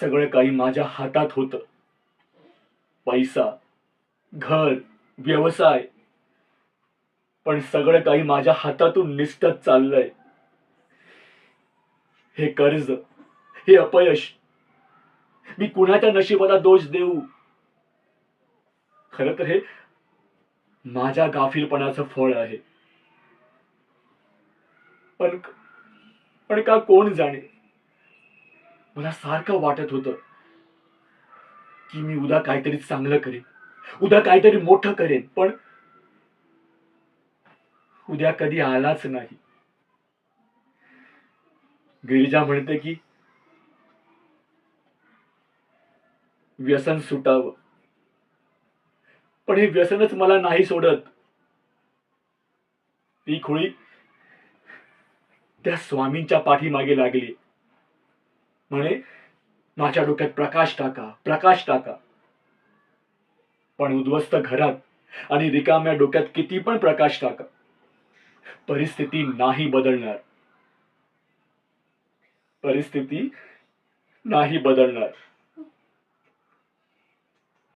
सगळं काही माझ्या हातात होतं. पैसा घर व्यवसाय. पण सगळं काही माझ्या हातातून निसटत चाललंय. हे कर्ज हे अपयश मी कुणाच्या नशिबाला दोष देऊ? खर तर हे माझ्या गाफीलपणाचं फळ आहे. पण पण का कोण जाणे? मला सारखं वाटत होतं की मी उद्या काहीतरी चांगलं करेन उद्या काहीतरी मोठं करेन पण उद्या कधी आलाच नाही. गिरिजा म्हणते की व्यसन सुटावं. पण हे व्यसनच मला नाही सोडत. ती खुळी त्या स्वामींच्या पाठीमागे लागली. म्हणे माझ्या डोक्यात प्रकाश टाका प्रकाश टाका. पण उद्ध्वस्त घरात आणि रिकाम्या डोक्यात किती पण प्रकाश टाका परिस्थिती नाही बदलणार. परिस्थिती नाही बदलणार.